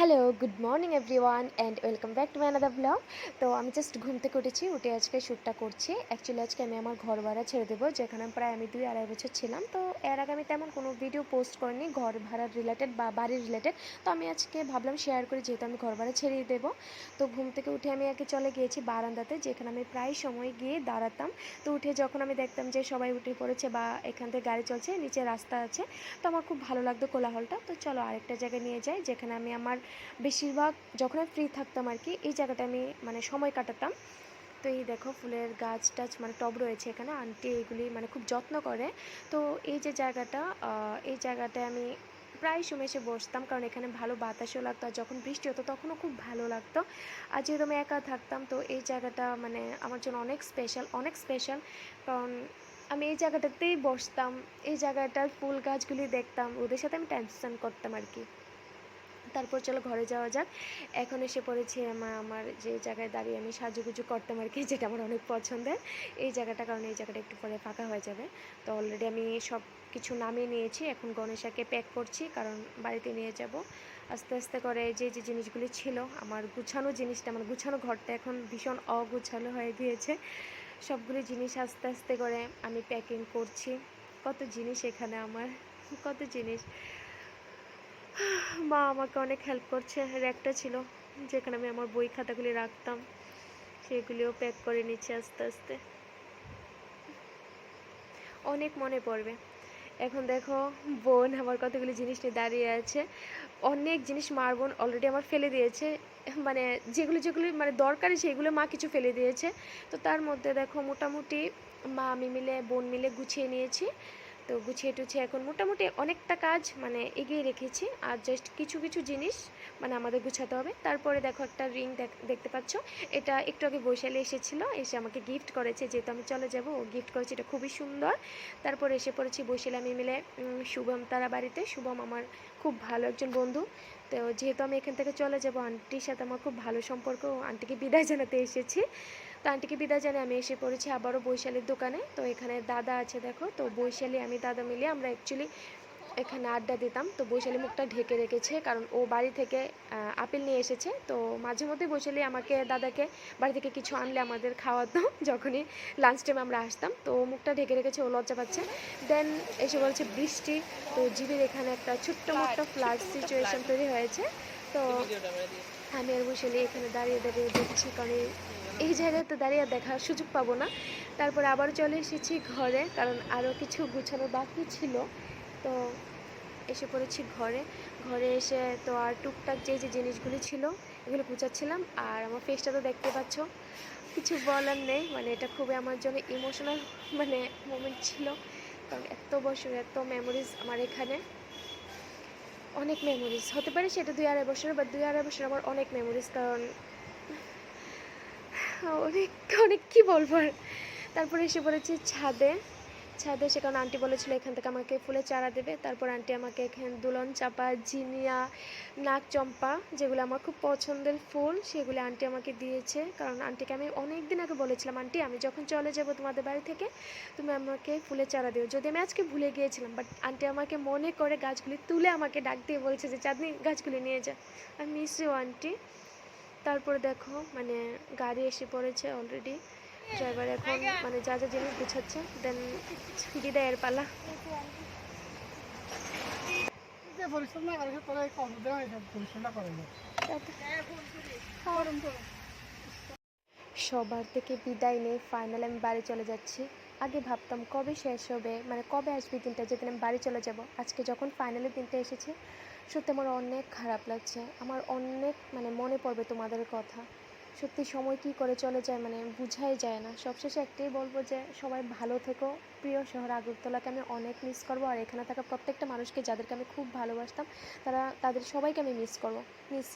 Hello good morning everyone and welcome back to my another blog তো আমি just ঘুম থেকে উঠেছি, উঠে আজকে শ্যুটটা করছি। অ্যাকচুয়ালি আজকে আমি আমার ঘর ভাড়া ছেড়ে দেবো, যেখানে প্রায় আমি দুই আড়াই বছর ছিলাম। তো এর আগে আমি তেমন কোনো ভিডিও পোস্ট করিনি, ঘর ভাড়ার রিলেটেড বা বাড়ির রিলেটেড তো আমি আজকে ভাবলাম শেয়ার করি, যেহেতু আমি ঘর ভাড়া ছেড়েই দেবো। তো ঘুম থেকে উঠে আমি আগে চলে গিয়েছি বারান্দাতে, যেখানে আমি প্রায় সময় গিয়ে দাঁড়াতাম। তো উঠে যখন আমি দেখতাম যে সবাই উঠে পড়েছে বা এখান থেকে গাড়ি চলছে, নিচে রাস্তা আছে, তো আমার খুব ভালো লাগতো কোলাহলটা। তো চলো আরেকটা জায়গায় নিয়ে যাই, যেখানে আমি আমার বেশিরভাগ যখন আমি ফ্রি থাকতাম আর কি, এই জায়গাটা আমি মানে সময় কাটাতাম। তো এই দেখো ফুলের গাছ টাছ মানে টব রয়েছে এখানে, আন্টি এগুলি মানে খুব যত্ন করে। তো এই যে জায়গাটা এই জায়গাটায় আমি প্রায় সময় এসে বসতাম কারণ এখানে ভালো বাতাসও লাগতো আর যখন বৃষ্টি হতো তখনও খুব ভালো লাগতো। আর যেহেতু আমি একা থাকতাম, তো এই জায়গাটা মানে আমার জন্য অনেক স্পেশাল অনেক স্পেশাল কারণ আমি এই জায়গাটাতেই বসতাম। এই জায়গাটার ফুল গাছগুলি দেখতাম, ওদের সাথে আমি টাইম স্পেন্ড করতাম আর কি। তারপর চলো ঘরে যাওয়া যাক। এখন এসে পড়েছি আমার আমার যে জায়গায় দাঁড়িয়ে আমি সাজুগুজু করতাম আর কি যেটা আমার অনেক পছন্দের। এই জায়গাটা, কারণ এই জায়গাটা একটু পরে ফাঁকা হয়ে যাবে। তো অলরেডি আমি সব কিছু নামিয়ে নিয়েছি। এখন গণেশাকে প্যাক করছি, কারণ বাড়িতে নিয়ে যাব। আস্তে আস্তে করে যে যে জিনিসগুলি ছিল, আমার গুছানো জিনিসটা আমার গুছানো ঘরটা এখন ভীষণ অগুছালো হয়ে গিয়েছে। সবগুলি জিনিস আস্তে আস্তে করে আমি প্যাকিং করছি। কত জিনিস এখানে আমার, কত জিনিস। মা আমাকে অনেক হেল্প করছে। র্যাকটা ছিল যেখানে আমি আমার বই খাতাগুলি রাখতাম, সেগুলিও প্যাক করে নিচ্ছি আস্তে আস্তে। অনেক মনে পড়বে। এখন দেখো, বোন আমার কতগুলি জিনিস নিয়ে দাঁড়িয়ে আছে। অনেক জিনিস মার বোন অলরেডি আমার ফেলে দিয়েছে। মানে যেগুলো যেগুলি মানে দরকারি সেগুলো মা কিছু ফেলে দিয়েছে। তো তার মধ্যে দেখো মোটামুটি মা আমি মিলে, বোন মিলে গুছিয়ে নিয়েছি। তো গুছিয়ে টুছিয়ে এখন মোটামুটি অনেকটা কাজ মানে এগিয়ে রেখেছি। আর জাস্ট কিছু কিছু জিনিস মানে আমাদের গুছাতে হবে। তারপরে দেখো একটা রিং দেখতে পাচ্ছ? এটা একটু আগে বৈশালী এসেছিল, এসে আমাকে গিফট করেছে। যেহেতু আমি চলে যাব, ও গিফট করেছে, এটা খুবই সুন্দর। তারপরে এসে পড়েছি বৈশালী আমি মিলে শুভম তারা বাড়িতে। শুভম আমার খুব ভালো একজন বন্ধু। তো যেহেতু আমি এখান থেকে চলে যাব আন্টির সাথে আমার খুব ভালো সম্পর্ক আন্টিকে বিদায় জানাতে এসেছি। তো আন্টিকে বিদায় জানিয়ে আমি এসে পড়েছি আবারও বৈশালীর দোকানে। তো এখানে দাদা আছে, দেখো। তো বৈশালী আমি দাদা মিলে আমরা অ্যাকচুয়ালি এখানে আড্ডা দিতাম। তো বৈশালী মুখটা ঢেকে রেখেছে, কারণ ও বাড়ি থেকে আপেল নিয়ে এসেছে। তো মাঝে মধ্যে বৈশালী আমাকে, দাদাকে বাড়ি থেকে কিছু আনলে আমাদের খাওয়াতো যখনই লাঞ্চ টাইমে আমরা আসতাম। তো মুখটা ঢেকে রেখেছে, ও লজ্জা পাচ্ছে। দেন এসে বলছে, বৃষ্টি। তো জিবির এখানে একটা ছোট্ট মোট্ট ফ্লাড সিচুয়েশন তৈরি হয়েছে। তো আমি আর বৈশালী এখানে দাঁড়িয়ে দাঁড়িয়ে দেখছি, কারণ এই- জায়গাতে দাঁড়িয়ে দেখার সুযোগ পাবো না। তারপর আবার চলে এসেছি ঘরে, কারণ আরও কিছু গুছানো বাকি ছিল। তো এসে পড়েছি ঘরে। ঘরে এসে তো আর টুকটাক যে যে জিনিসগুলি ছিল, এগুলো গুছাচ্ছিলাম। আর আমার ফেসটা তো দেখতে পাচ্ছ, কিছু বলার নেই। মানে এটা খুবই আমার জন্য ইমোশনাল মানে মোমেন্ট ছিল। কারণ এত বছর, এত মেমোরিজ আমার এখানে। অনেক মেমোরিজ হতে পারে সেটা দুই আড়াই বছর বা দুই আড়াই বছর আমার অনেক মেমোরিজ কারণ অনেক অনেক কী বলব আর। তারপরে এসে পড়েছি ছাদে ছাদে এসে কারণ আন্টি বলেছিল এখান থেকে আমাকে ফুলের চারা দেবে। তারপর আন্টি আমাকে এখানে দুলন চাপা, জিনিয়া, নাক চম্পা, যেগুলো আমার খুব পছন্দের ফুল, সেগুলো আন্টি আমাকে দিয়েছে। কারণ আন্টিকে আমি অনেক দিন আগে বলেছিলাম, আন্টি, আমি যখন চলে যাব তোমাদের বাড়ি থেকে, তুমি আমাকে ফুলের চারা দিও। যদি আমি আজকে ভুলে গিয়েছিলাম বাট আন্টি আমাকে মনে করে গাছগুলি তুলে আমাকে ডাক দিয়ে বলছে যে, চাঁদনি গাছগুলি নিয়ে যা। আমি মিস ইউ আন্টি। তারপরে দেখো মানে গাড়ি এসে পড়েছে অলরেডি ড্রাইভার এখন মানে যা যা জিনিস গুছাচ্ছে দেন বিদায়ের পালা। সবার থেকে বিদায় নিয়ে ফাইনাল আমি বাড়ি চলে যাচ্ছি। আগে ভাবতাম কবে শেষ হবে মানে কবে আসবে দিনটা, যেদিন আমি বাড়ি চলে যাব। আজকে যখন ফাইনালের দিনটা এসেছে সত্যি আমার অনেক খারাপ লাগছে। আমার অনেক মানে মনে পড়বে তোমাদের কথা। সত্যি সময় কি করে চলে যায় মানে বুঝাই যায় না। সবশেষে একটাই বলব যে সবাই ভালো থেকো। প্রিয় শহর আগরতলাকে আমি অনেক মিস করব। আর এখানে থাকা প্রত্যেকটা মানুষকে যাদেরকে আমি খুব ভালোবাসতাম, তারা, তাদের সবাইকে আমি মিস করব। মিস